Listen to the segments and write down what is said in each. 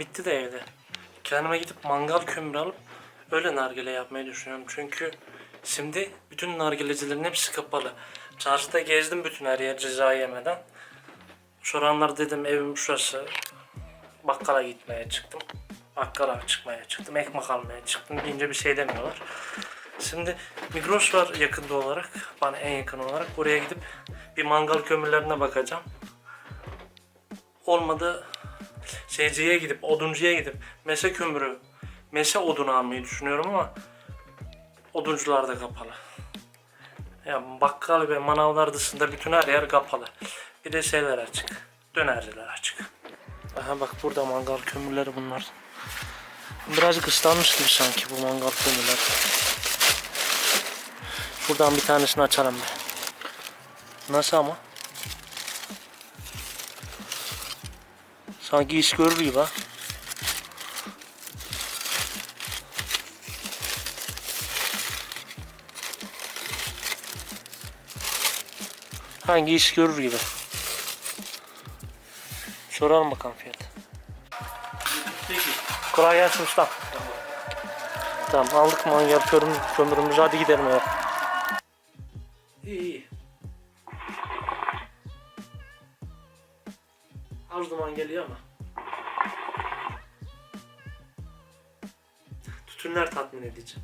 bitti de evde. Kendime gidip mangal kömürü alıp öyle nargile yapmayı düşünüyorum. Çünkü şimdi bütün nargilecilerin hepsi kapalı. Çarşıda gezdim bütün her yer ceza yemeden. Soranlar dedim evim şurası. Bakkala gitmeye çıktım. Bakkala çıkmaya çıktım. Ekmek almaya çıktım deyince bir şey demiyorlar. Şimdi Migros var yakında olarak. Bana en yakın olarak. Oraya gidip bir mangal kömürlerine bakacağım. Olmadı şeyciye gidip, oduncuya gidip mese kömürü, mese odunu almayı düşünüyorum ama oduncular da kapalı. Ya bakkal ve manavlar dışında bütün her yer kapalı. Bir de şeyler açık. Dönerciler açık. Aha bak burada mangal kömürleri bunlar. Birazcık ıslanmış gibi sanki bu mangal kömürler. Şuradan bir tanesini açalım bir. Nasıl ama? Sanki iş görür gibi ha. Hangi iş görür gibi. Soralım bakalım fiyat. Peki. Kolay gelsin ustam. Tamam aldık mangal kömür, kömürümüzü hadi gidelim eve. it.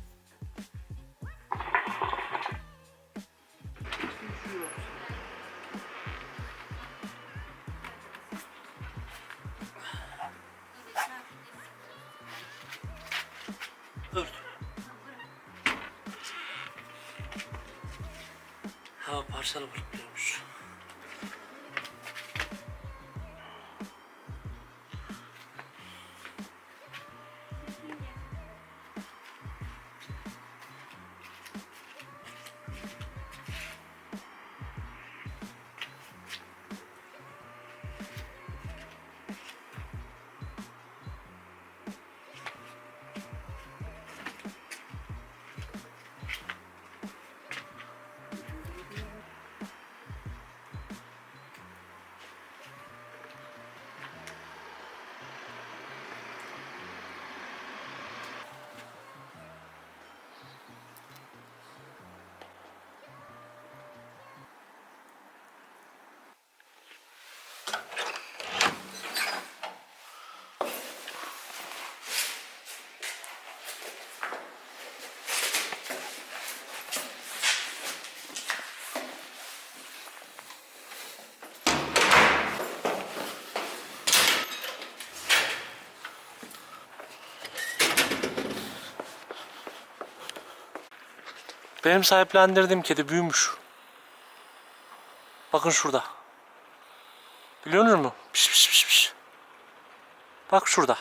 Benim sahiplendirdiğim kedi büyümüş. Bakın şurada. Biliyor musunuz? Piş piş piş piş. Bak şurada.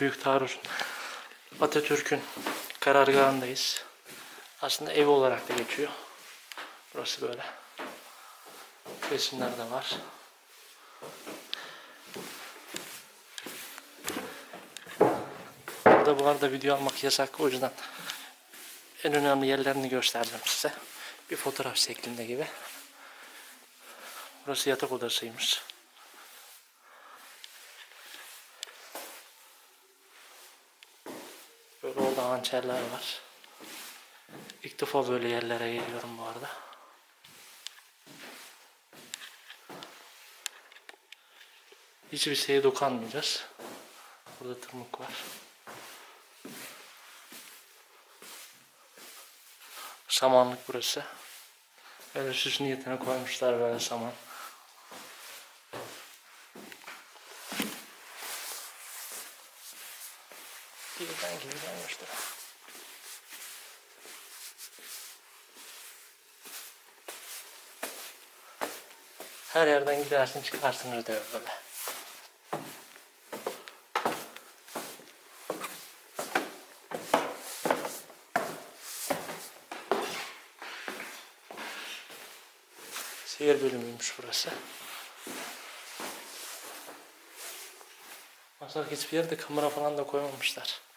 Büyük taarruz. Atatürk'ün karargahındayız. Aslında ev olarak da geçiyor. Burası böyle. Resimler de var. Burada bu arada video almak yasak. O yüzden en önemli yerlerini göstereceğim size. Bir fotoğraf şeklinde gibi. Burası yatak odasıymış. Böyle orada hançerler var. İlk defa böyle yerlere geliyorum bu arada. Hiçbir şeye dokunmayacağız. Burada tırmık var. Samanlık burası. Böyle süs niyetine koymuşlar böyle saman. Her yerden gidersin çıkarsın ödev böyle. Seyir bölümüymüş burası. Bak hiçbir yerde kamera falan da koymamışlar.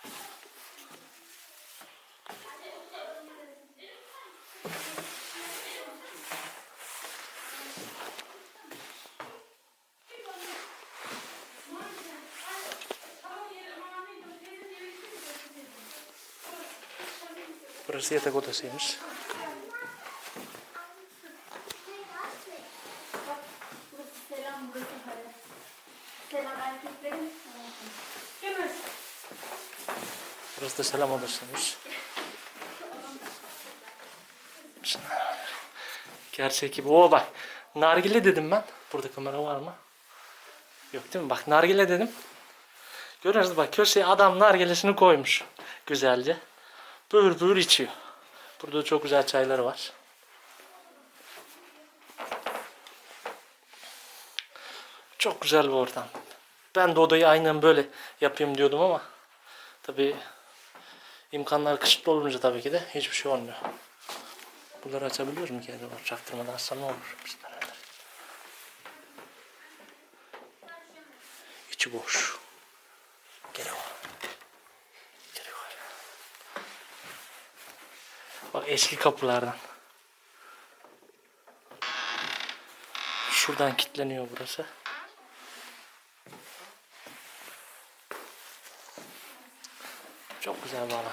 Burası yatak odasıymış. Burası da selam odasıymış. Gerçek gibi. Oo. Nargile dedim ben. Burada kamera var mı? Yok değil mi? Bak nargile dedim. Görüyorsunuz bak köşeye adam nargilesini koymuş. Güzelce. Buyur buyur içiyor. Burada çok güzel çayları var. Çok güzel bir ortam. Ben de odayı aynen böyle yapayım diyordum ama tabii imkanlar kısıtlı olunca tabii ki de hiçbir şey olmuyor. Bunları açabiliyor mu ki acaba? Çaktırmadan açsam ne olur? İçi boş. Geri var. Geri var. Bak eski kapılardan. Şuradan kilitleniyor burası. Çok güzel alan.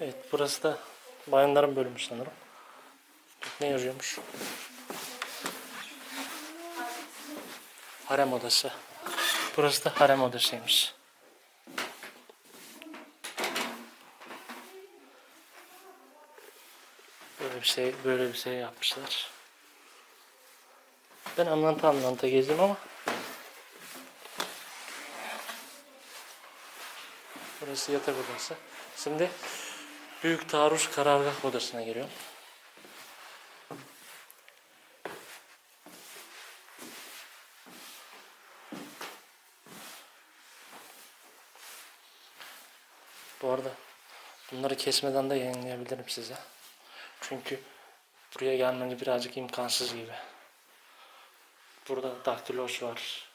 Evet burası da bayanların bölümü sanırım. Ne yazıyormuş? Harem odası. Burası da harem odasıymış. Böyle bir şey, böyle bir şey yapmışlar. Ben anlanta anlanta gezdim ama Burası yatak odası. Şimdi Büyük Taarruz Karargah Odası'na giriyorum. Bu arada bunları kesmeden de yayınlayabilirim size. Çünkü buraya gelmeniz birazcık imkansız gibi. Burada daktiloş var.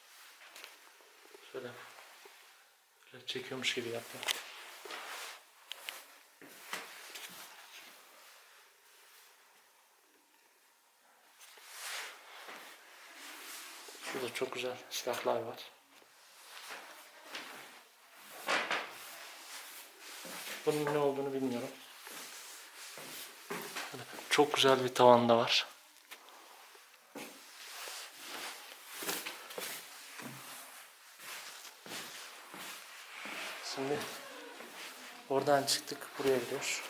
Şöyle, şöyle çekiyormuş gibi yapıyor. Şurada çok güzel silahlar var. Bunun ne olduğunu bilmiyorum. Çok güzel bir tavan da var. Şimdi oradan çıktık buraya gidiyoruz.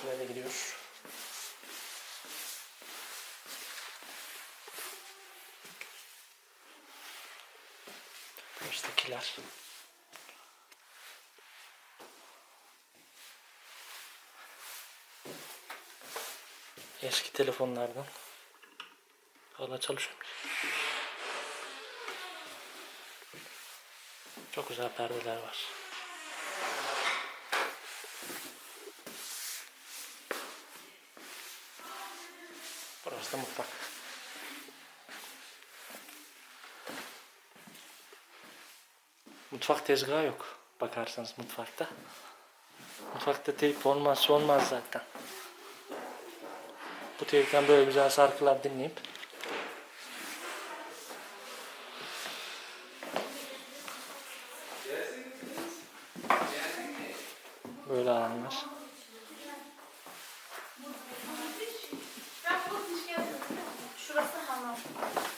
Kilere gidiyor. İşte kiler. Eski telefonlardan. Hala çalışıyor. Çok güzel perdeler var. Burası da mutfak. Mutfak tezgahı yok. Bakarsanız mutfakta. Mutfakta teyp olmazsa olmaz zaten. Bu teypten böyle güzel şarkılar dinleyip böyle alanlar. Ben bu hiç gelmedim. Şurası hamam.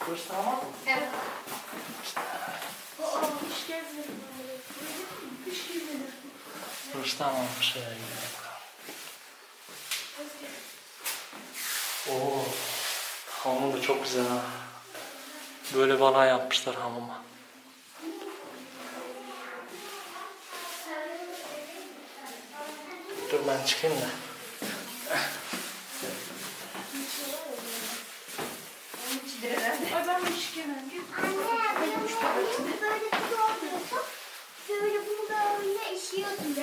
Burası tamam mı? Evet. Aa hiç gelmedim. Hiç gelmedim. Burası tamam şöyle. Oo. Hamam da çok güzel ha. Böyle alan yapmışlar hamama. Dur ben çıkayım da. Ay ben de hiç gelmedim. Anne, böyle bir su olmuyorsun. Böyle bunu böyle işiyorsun.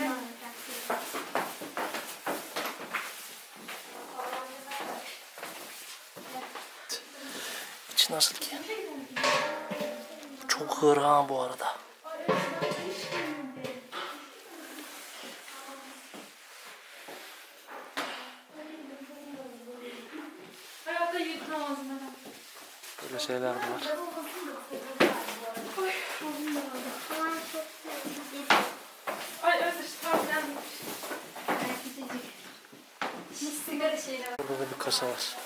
İçi nasıl ki? Çok hır ha bu arada. Böyle şeyler var. Burada da bir kasa var.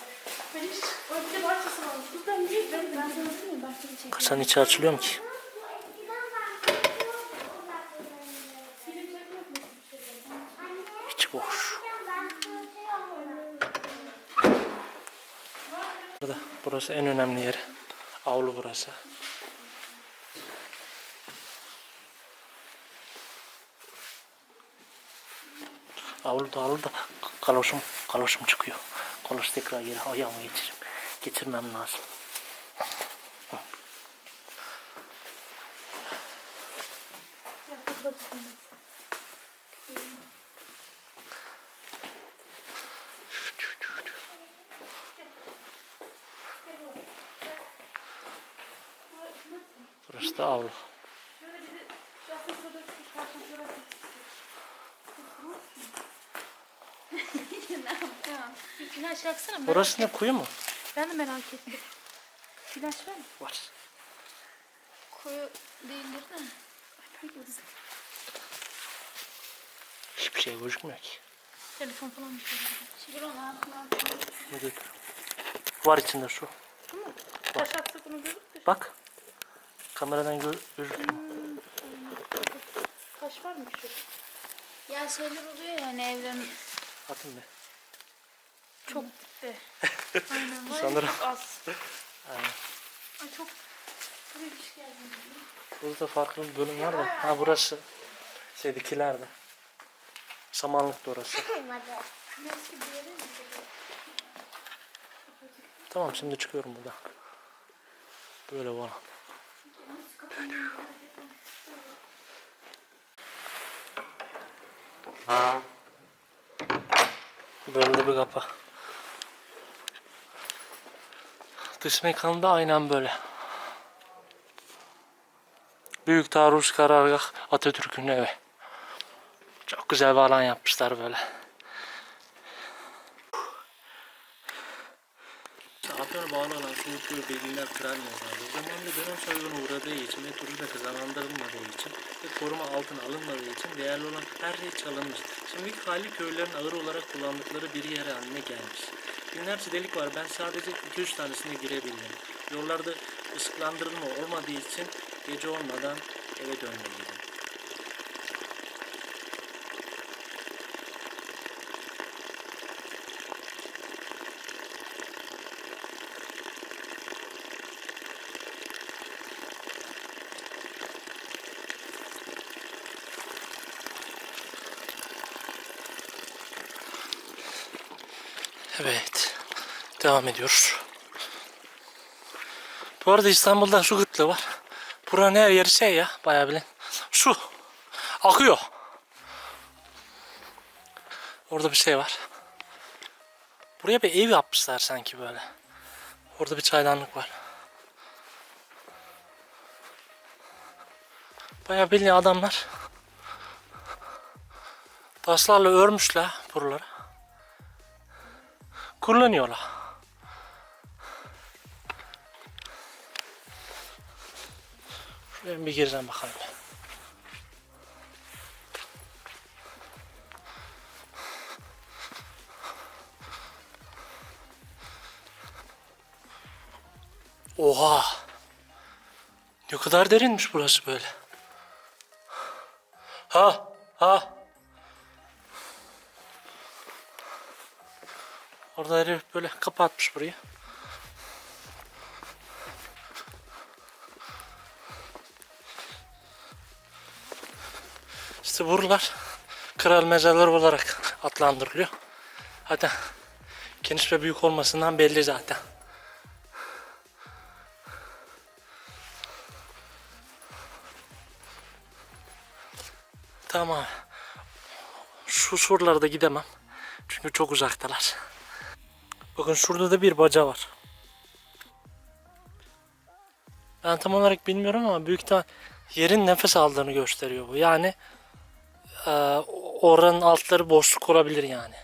Kasanın içi açılıyor mu ki? İçi boş. Burada, burası en önemli yeri. Avlu burası. Avlu da avlu da kaloşum, kaloşum çıkıyor. Kaloş tekrar yere ayağıma geçireyim. Getirmem lazım. Burası da avlu. Şöyle bir de yastık şurada bir parça şurası. Ne yapacağım? Bir Burası ne kuyu mu? Ben de merak ettim. Flash var mı? Var. Koyu değildir de. Ay, güzel. Hiçbir şey gözükmüyor ki. Telefon falan bir şey. Şimdi onu altına Ne götür? Var içinde su. Taş atsak onu görür de. Bak. Kameradan gö gözüküyor. Taş var mı şu? Ya şeyler oluyor yani evlerin Atın be. Çok de. Aynen. Var Sanırım. Çok az. Aynen. Ay çok. Buraya bir şey geldi. Burada farklı bir bölüm var da. Ha burası. Şeydekiler de. Samanlık da orası. Tamam şimdi çıkıyorum buradan. Böyle var. Böyle bir kapı. Dış mekanı da aynen böyle. Büyük taarruz karargah Atatürk'ün evi. Çok güzel bir alan yapmışlar böyle. Afyon'a bağlı olan Sinoplu Bilgiler Kral Mezarlığı zamanında dönem soygunu uğradığı için ve turizme kazandırılmadığı için ve koruma altına alınmadığı için değerli olan her şey çalınmış. Şimdiki hali köylerin ağır olarak kullandıkları bir yer haline gelmiş. Binlerce delik var ben sadece 2-3 tanesine girebildim. Yollarda ışıklandırılma olmadığı için gece olmadan eve dönmeliydim. Evet. Devam ediyoruz. Bu arada İstanbul'da su kıtlığı var. Buranın her yeri şey ya bayağı bilin. Su. Akıyor. Orada bir şey var. Buraya bir ev yapmışlar sanki böyle. Orada bir çaydanlık var. Bayağı bildiğin adamlar taşlarla örmüşler buraları. Kullanıyorlar. Ben bir gireceğim bakalım. Oha! Ne kadar derinmiş burası böyle. Ha! Ha! Orada herif böyle kapatmış burayı. İşte buralar kral mezarları olarak adlandırılıyor. Hatta geniş ve büyük olmasından belli zaten. Tamam. Şu surlarda gidemem. Çünkü çok uzaktalar. Bakın şurada da bir baca var. Ben tam olarak bilmiyorum ama büyük ihtimal yerin nefes aldığını gösteriyor bu. Yani e, oranın altları boşluk olabilir yani.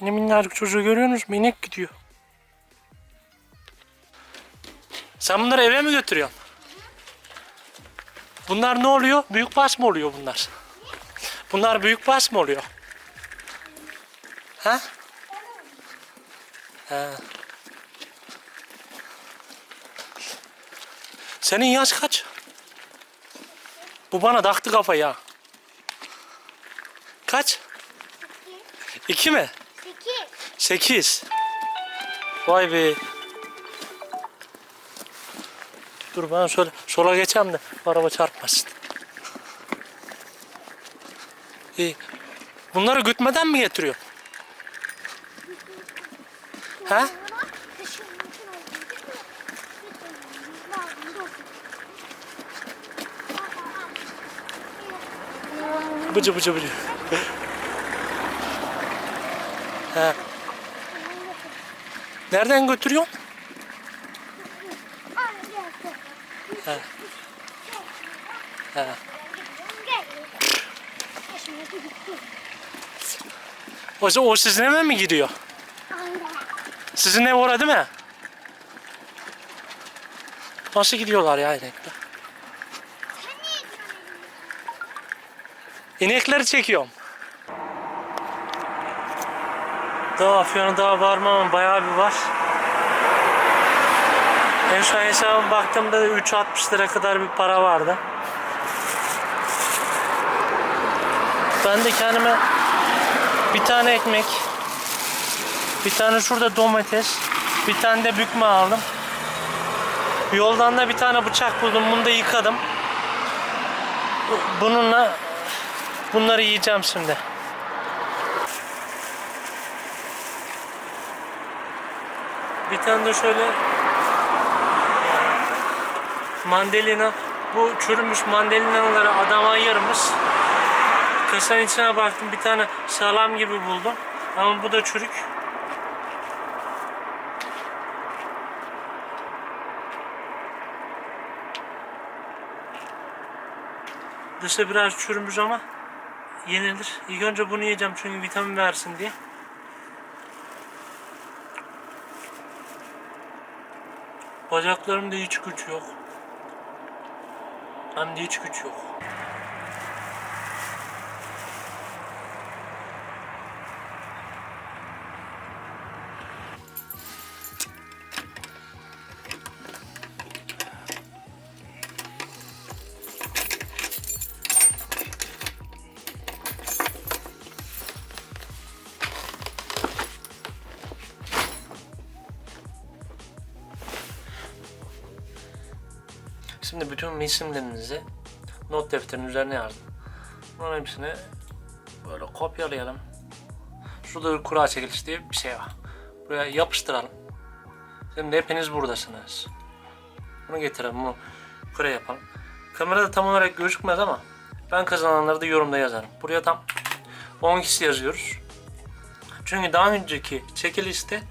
Yine minnacık çocuğu görüyorsunuz mu? İnek gidiyor. Sen bunları eve mi götürüyorsun? Bunlar ne oluyor? Büyük baş mı oluyor bunlar? Bunlar büyük baş mı oluyor? Ha? Ha. Senin yaş kaç? Bu bana taktı kafayı ha. Kaç? İki mi? Peki. Sekiz. Vay be. Dur ben şöyle sola geçeyim de araba çarpmasın. İyi. Bunları gütmeden mi getiriyor? Gibi. Bıcı bıcı bıcı. ha. Nereden götürüyorsun? Ha. Ha. O, o sizin eve mi gidiyor? Sizin ev orada değil mi? Nasıl gidiyorlar ya inekler? İnekleri çekiyorum. Daha Afyon'a daha varmam bayağı bir var. En son hesabıma baktığımda 3.60 lira kadar bir para vardı. Ben de kendime bir tane ekmek, bir tane şurada domates, bir tane de bükme aldım. Yoldan da bir tane bıçak buldum. Bunu da yıkadım. Bununla bunları yiyeceğim şimdi. Tane de şöyle mandalina bu çürümüş mandalinaları adam ayırmış. Kasanın içine baktım bir tane salam gibi buldum. Ama bu da çürük. Dışı biraz çürümüş ama yenilir. İlk önce bunu yiyeceğim çünkü vitamin versin diye. Bacaklarımda hiç güç yok. Hem de hiç güç yok. Şimdi bütün isimlerinizi not defterinin üzerine yazın. Bunların hepsini böyle kopyalayalım. Şurada bir kura çekiliş diye bir şey var. Buraya yapıştıralım. Şimdi hepiniz buradasınız. Bunu getirelim, bunu kura yapalım. Kamerada tam olarak gözükmez ama ben kazananları da yorumda yazarım. Buraya tam 10 kişi yazıyoruz. Çünkü daha önceki çekilişte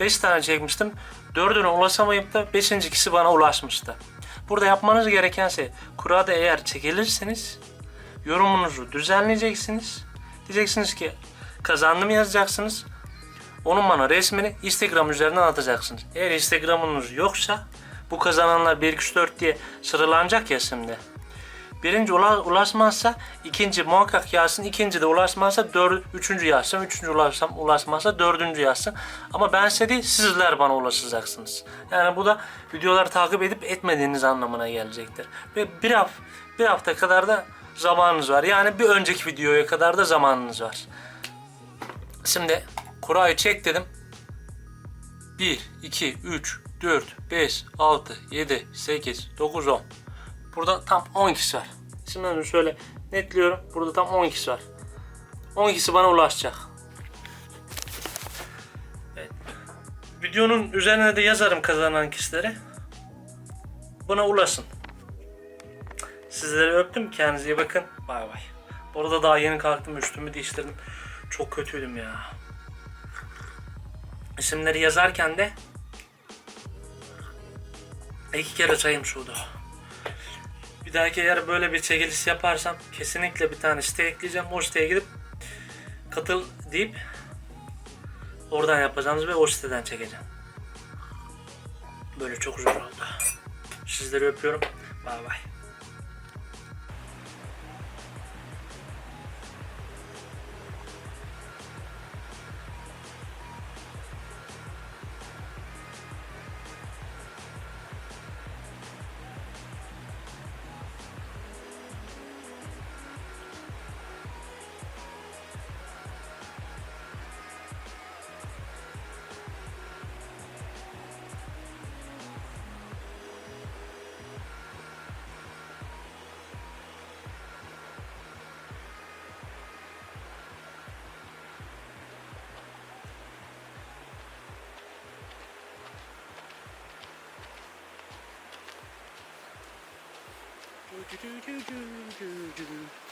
5 tane çekmiştim. 4'üne ulaşamayıp da 5. kişi bana ulaşmıştı. Burada yapmanız gereken şey kurada eğer çekilirseniz yorumunuzu düzenleyeceksiniz. Diyeceksiniz ki kazandım yazacaksınız. Onun bana resmini Instagram üzerinden atacaksınız. Eğer Instagram'ınız yoksa bu kazananlar 1 2 3 4 diye sıralanacak ya şimdi. Birinci ula- ulaşmazsa ikinci muhakkak yazsın. ikinci de ulaşmazsa dör, üçüncü yazsın. Üçüncü ulaşsam, ulaşmazsa dördüncü yazsın. Ama ben size değil sizler bana ulaşacaksınız. Yani bu da videoları takip edip etmediğiniz anlamına gelecektir. Ve bir, hafta, bir hafta kadar da zamanınız var. Yani bir önceki videoya kadar da zamanınız var. Şimdi kurayı çek dedim. 1, 2, 3, 4, 5, 6, 7, 8, 9, 10. Burada tam 10 kişi var. Şimdi onu şöyle netliyorum. Burada tam 10 kişi var. 10 kişi bana ulaşacak. Evet. Videonun üzerine de yazarım kazanan kişileri. Buna ulaşın. Sizleri öptüm. Kendinize iyi bakın. Bay bay. Bu arada daha yeni kalktım. Üstümü değiştirdim. Çok kötüydüm ya. İsimleri yazarken de iki kere çayım soğudu. Bir dahaki eğer böyle bir çekiliş yaparsam kesinlikle bir tane site ekleyeceğim. O siteye gidip katıl deyip oradan yapacağınız ve o siteden çekeceğim. Böyle çok zor oldu. Sizleri öpüyorum. Bay bay. Do do do do do do